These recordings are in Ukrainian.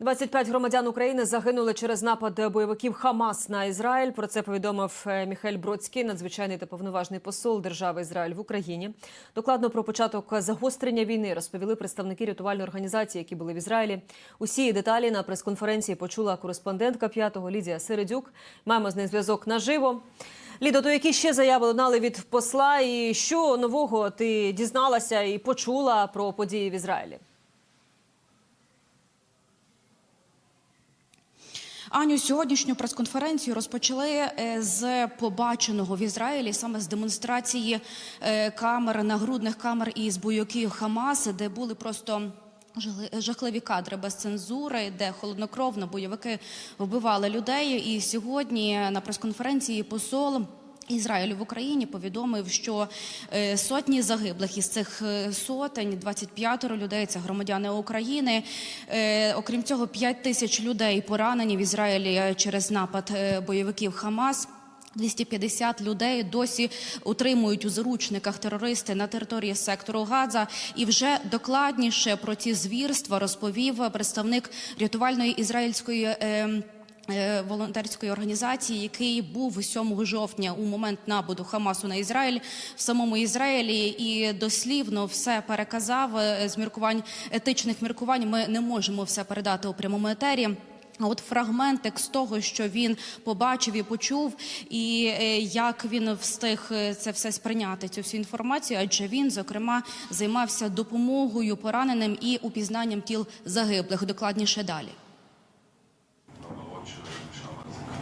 25 громадян України загинули через напад бойовиків Хамас на Ізраїль. Про це повідомив е, Міхель Бродський, надзвичайний та повноважний посол держави Ізраїль в Україні. Докладно про початок загострення війни розповіли представники рятувальної організації, які були в Ізраїлі. Усі деталі на прес-конференції почула кореспондентка п'ятого Лідія Середюк. Маємо з нею зв'язок наживо. Лідо, то які ще заяви лунали від посла, і що нового ти дізналася і почула про події в Ізраїлі? Аню, сьогоднішню прес-конференцію розпочали е, з побаченого в Ізраїлі, саме з демонстрації е, камер, нагрудних камер із бойовиків Хамас, де були просто. Жахливі кадри без цензури, де холоднокровно бойовики вбивали людей. І сьогодні на прес-конференції посол Ізраїлю в Україні повідомив, що е, сотні загиблих із цих е, сотень, 25 людей це громадяни України. Е, Окрім цього, 5 тисяч людей поранені в Ізраїлі через напад бойовиків Хамас. 250 людей досі утримують у заручниках терористи на території сектору Газа. І вже докладніше про ці звірства розповів представник рятувальної ізраїльської. е, волонтерської організації, який був 7 жовтня у момент нападу Хамасу на Ізраїль в самому Ізраїлі, і дослівно все переказав е, з міркувань етичних міркувань. Ми не можемо все передати у прямому етері. А от фрагментик з того, що він побачив і почув, і е, як він встиг е, це все сприйняти, цю всю інформацію, адже він, зокрема, займався допомогою пораненим і упізнанням тіл загиблих. Докладніше далі.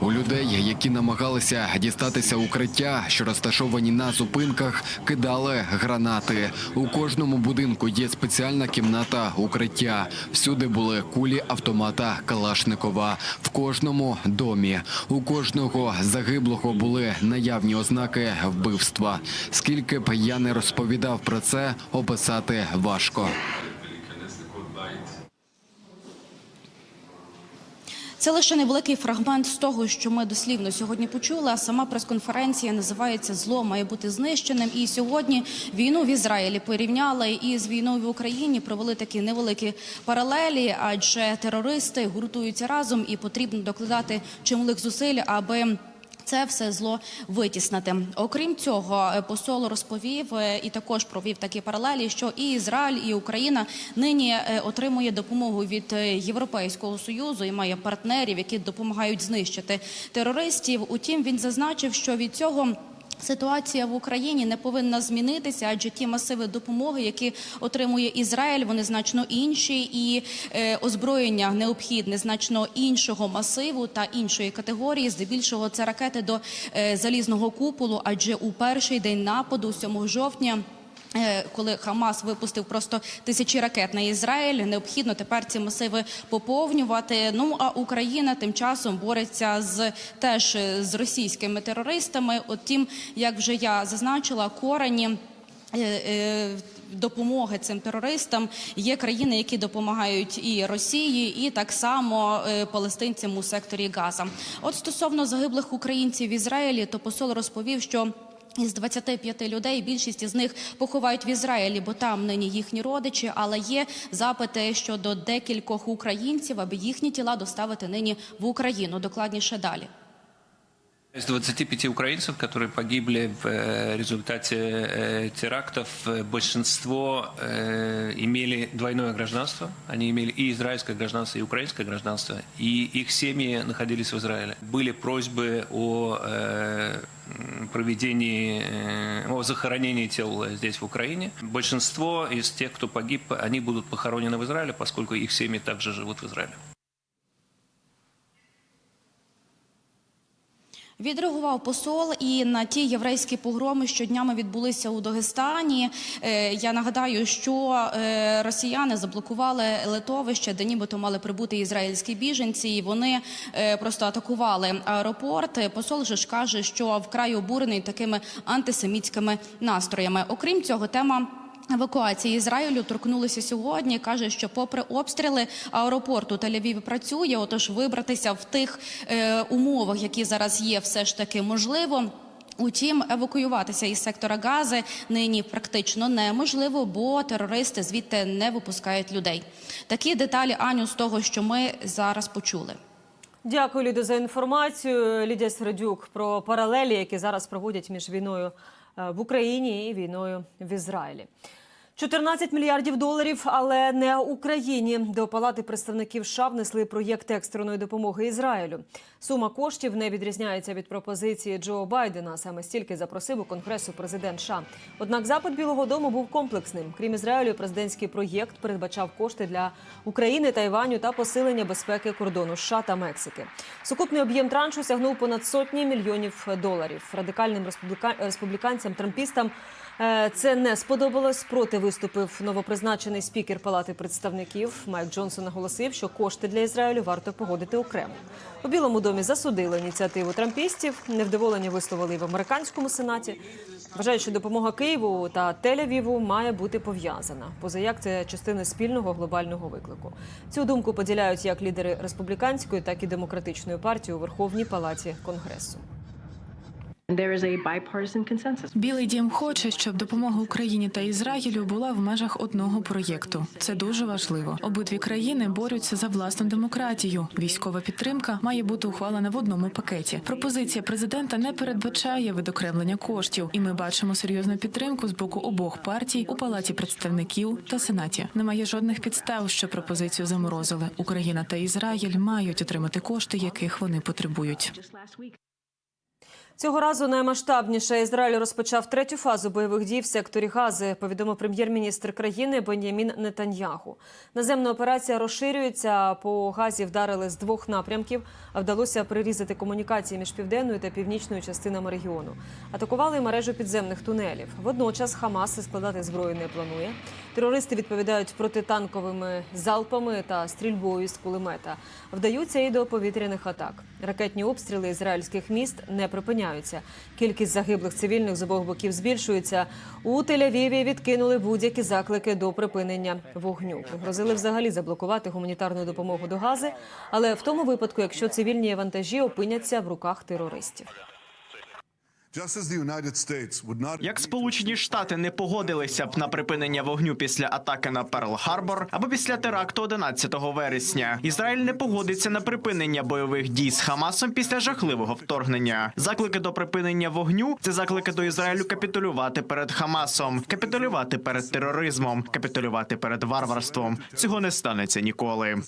У людей, які намагалися дістатися укриття, що розташовані на зупинках, кидали гранати. У кожному будинку є спеціальна кімната укриття. Всюди були кулі автомата Калашникова. В кожному домі у кожного загиблого були наявні ознаки вбивства. Скільки б я не розповідав про це, описати важко. Це лише невеликий фрагмент з того, що ми дослівно сьогодні почули. А сама прес-конференція називається Зло має бути знищеним. І сьогодні війну в Ізраїлі порівняли із війною в Україні. Провели такі невеликі паралелі, адже терористи гуртуються разом і потрібно докладати чимлих зусиль, аби. Це все зло витіснити. Окрім цього, е, посол розповів е, і також провів такі паралелі, що і Ізраїль, і Україна нині е, отримує допомогу від Європейського союзу і має партнерів, які допомагають знищити терористів. Утім, він зазначив, що від цього. Ситуація в Україні не повинна змінитися, адже ті масиви допомоги, які отримує Ізраїль, вони значно інші, і е, озброєння необхідне значно іншого масиву та іншої категорії. Здебільшого це ракети до е, залізного куполу, адже у перший день нападу, 7 жовтня. Е, Коли Хамас випустив просто тисячі ракет на Ізраїль, необхідно тепер ці масиви поповнювати. Ну а Україна тим часом бореться з теж е, з російськими терористами. Отім, як вже я зазначила, корені. е, Допомоги цим терористам є країни, які допомагають і Росії, і так само палестинцям у секторі Газа. От стосовно загиблих українців в Ізраїлі, то посол розповів, що із 25 людей більшість із них поховають в Ізраїлі, бо там нині їхні родичі. Але є запити щодо декількох українців, аби їхні тіла доставити нині в Україну. Докладніше далі. Из 25 украинцев, которые погибли в э, результате э, терактов, э, большинство имели двойное гражданство. Они имели и израильское гражданство, и украинское гражданство. И их семьи находились в Израиле. Были просьбы о проведении, о захоронении тел здесь, в Украине. Большинство из тех, кто погиб, они будут похоронены в Израиле, поскольку их семьи также живут в Израиле. Відреагував посол і на ті єврейські погроми, що днями відбулися у Дагестані. Е, Я нагадаю, що е, росіяни заблокували литовище, де нібито мали прибути ізраїльські біженці. і Вони е, просто атакували аеропорт. Посол же ж каже, що вкрай обурений такими антисемітськими настроями. Окрім цього, тема. Евакуації Ізраїлю торкнулися сьогодні. каже, що попри обстріли аеропорту Тель-Авів працює. Отож, вибратися в тих е, умовах, які зараз є, все ж таки можливо. Утім, евакуюватися із сектора Гази нині практично неможливо, бо терористи звідти не випускають людей. Такі деталі Аню з того, що ми зараз почули. Дякую, Лідо, за інформацію. Лідія Середюк про паралелі, які зараз проводять між війною в Україні і війною в Ізраїлі. 14 мільярдів доларів, але не Україні. До Палати представників США внесли проєкт екстреної допомоги Ізраїлю. Сума коштів не відрізняється від пропозиції Джо Байдена. Саме стільки запросив у Конгресу президент США. Однак запит Білого Дому був комплексним. Крім Ізраїлю, президентський проєкт передбачав кошти для України, Тайваню та посилення безпеки кордону США та Мексики. Сукупний об'єм траншу сягнув понад сотні мільйонів доларів. Радикальним республіка... республіканцям трампістам Е, Це не сподобалось. Проти виступив новопризначений спікер Палати представників Майк Джонсон. Наголосив, що кошти для Ізраїлю варто погодити окремо. У Білому домі засудили ініціативу трампістів. Невдоволення висловили в американському сенаті. Вважають, що допомога Києву та Тель-Авіву має бути пов'язана. Позаяк це частина спільного глобального виклику. Цю думку поділяють як лідери республіканської, так і демократичної партії у Верховній Палаті Конгресу. Білий дім хоче, щоб допомога Україні та Ізраїлю була в межах одного проєкту. Це дуже важливо. Обидві країни борються за власну демократію. Військова підтримка має бути ухвалена в одному пакеті. Пропозиція президента не передбачає видокремлення коштів, і ми бачимо серйозну підтримку з боку обох партій у палаті представників та сенаті. Немає жодних підстав, що пропозицію заморозили. Україна та Ізраїль мають отримати кошти, яких вони потребують. Цього разу наймасштабніше Ізраїль розпочав третю фазу бойових дій в секторі Гази. Повідомив прем'єр-міністр країни Бен'ямін Нетаньягу. Наземна операція розширюється. По газі вдарили з двох напрямків. А вдалося прирізати комунікації між південною та північною частинами регіону. Атакували мережу підземних тунелів. Водночас Хамас складати зброю не планує. Терористи відповідають протитанковими залпами та стрільбою з кулемета. Вдаються і до повітряних атак. Ракетні обстріли ізраїльських міст не припиняються. Кількість загиблих цивільних з обох боків збільшується. У Тель-Авіві відкинули будь-які заклики до припинення вогню. Пригрозили взагалі заблокувати гуманітарну допомогу до Гази, але в тому випадку, якщо цивільні вантажі опиняться в руках терористів. Як Сполучені Штати не погодилися б на припинення вогню після атаки на Перл-Харбор або після теракту 11 вересня, Ізраїль не погодиться на припинення бойових дій з Хамасом після жахливого вторгнення. Заклики до припинення вогню це заклики до Ізраїлю капітулювати перед Хамасом, капітулювати перед тероризмом, капітулювати перед варварством. Цього не станеться ніколи.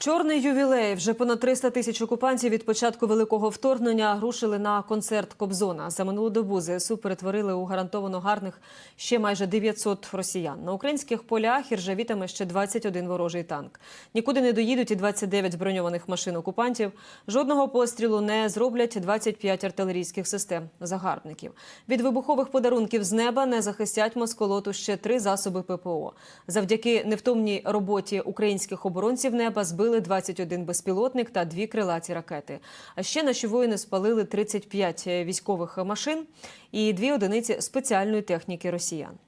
Чорний ювілей вже понад 300 тисяч окупантів від початку великого вторгнення рушили на концерт Кобзона. За минулу добу ЗСУ перетворили у гарантовано гарних ще майже 900 росіян. На українських полях іржавітиме ще 21 ворожий танк. Нікуди не доїдуть і 29 броньованих машин окупантів. Жодного пострілу не зроблять 25 артилерійських систем загарбників. Від вибухових подарунків з неба не захистять москолоту ще три засоби ППО. Завдяки невтомній роботі українських оборонців неба збили 21 безпілотник та дві крилаті ракети. А ще наші воїни спалили 35 військових машин і дві одиниці спеціальної техніки росіян.